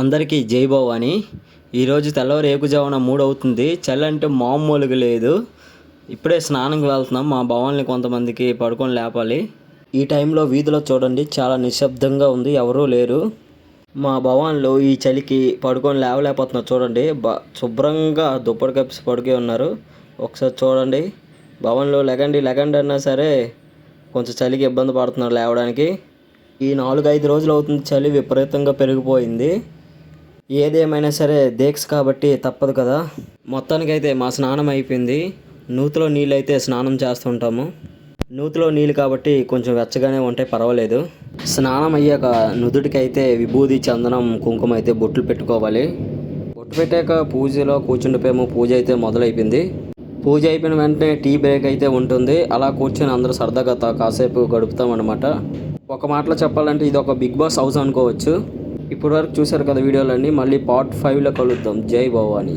అందరికీ జై భవాని. ఈరోజు తెల్లవారు ఏకుజామున మూడు అవుతుంది చలి అంటే మామూలుగా లేదు. ఇప్పుడే స్నానంకి వెళ్తున్నాం. మా భవాన్ని కొంతమందికి పడుకొని లేపాలి. ఈ టైంలో వీధిలో చూడండి చాలా నిశ్శబ్దంగా ఉంది. ఎవరూ లేరు. మా భవాన్లో ఈ చలికి పడుకొని లేవలేకపోతున్నారు. చూడండి బ శుభ్రంగా దుప్పటి కప్పి పడుకే ఉన్నారు. ఒకసారి చూడండి. భవన్లో లెగండి లెగండి అన్నా సరే కొంచెం చలికి ఇబ్బంది పడుతున్నారు లేవడానికి. ఈ నాలుగు ఐదు రోజులు అవుతుంది చలి విపరీతంగా పెరిగిపోయింది. ఏదేమైనా సరే దీక్ష కాబట్టి తప్పదు కదా. మొత్తానికైతే మా స్నానం అయిపోయింది. నూతిలో నీళ్ళు అయితే స్నానం చేస్తుంటాము. నూతిలో నీళ్ళు కాబట్టి కొంచెం వెచ్చగానే ఉంటే పర్వాలేదు. స్నానం అయ్యాక నుదుటికైతే విభూది చందనం కుంకుమ అయితే బొట్లు పెట్టుకోవాలి. బొట్టు పెట్టాక పూజలో కూర్చుండిపోయాము. పూజ అయితే మొదలైపోయింది. పూజ అయిపోయిన వెంటనే టీ బ్రేక్ అయితే ఉంటుంది. అలా కూర్చొని అందరూ సరదాగా కాసేపు గడుపుతాం అనమాట ఒక మాటలో చెప్పాలంటే ఇది ఒక బిగ్ బాస్ హౌస్ అనుకోవచ్చు. ఇప్పటివరకు చూసారు చూశారు కదా వీడియోలన్నీ మళ్ళీ పార్ట్ ఫైవ్లో కలుద్దాం. జై భవానీ.